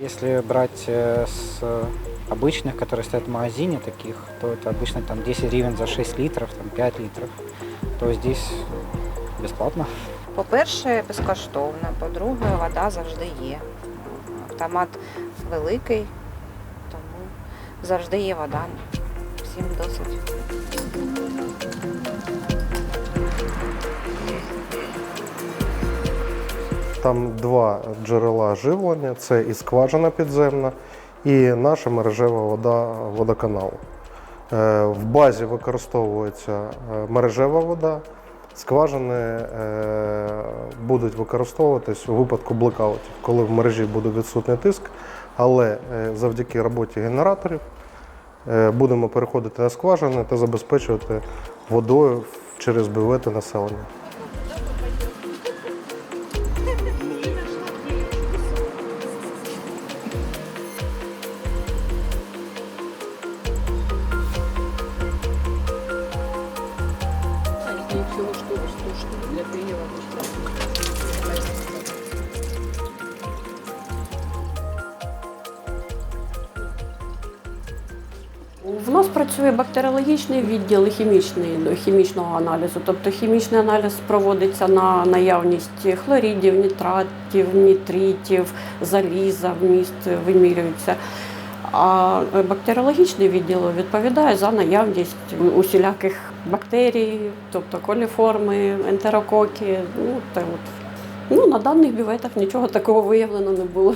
Если брать э, с обычных, которые стоят в магазине таких, то это обычно там 10 гривен за 6 литров, там 5 литров, то здесь бесплатно. По-перше, безкоштовно. По-друге, вода завжди є. Автомат великий, тому завжди є вода. Всім досить. Там два джерела живлення: це і скважина підземна, і наша мережева вода водоканалу. Е, В базі використовується е, мережева вода. Скважини е, будуть використовуватись у випадку блекаутів, коли в мережі буде відсутній тиск, але завдяки роботі генераторів будемо переходити на скважини та забезпечувати водою через бювети населення. В нас працює бактеріологічний відділ і хімічний до хімічного аналізу. Тобто хімічний аналіз проводиться на наявність хлоридів, нітратів, нітритів, заліза, вміст вимірюється. А бактеріологічний відділ відповідає за наявність усіляких бактерій, тобто коліформи, ентерококи. Ну, та от. ну, на даних бюветах нічого такого виявлено не було.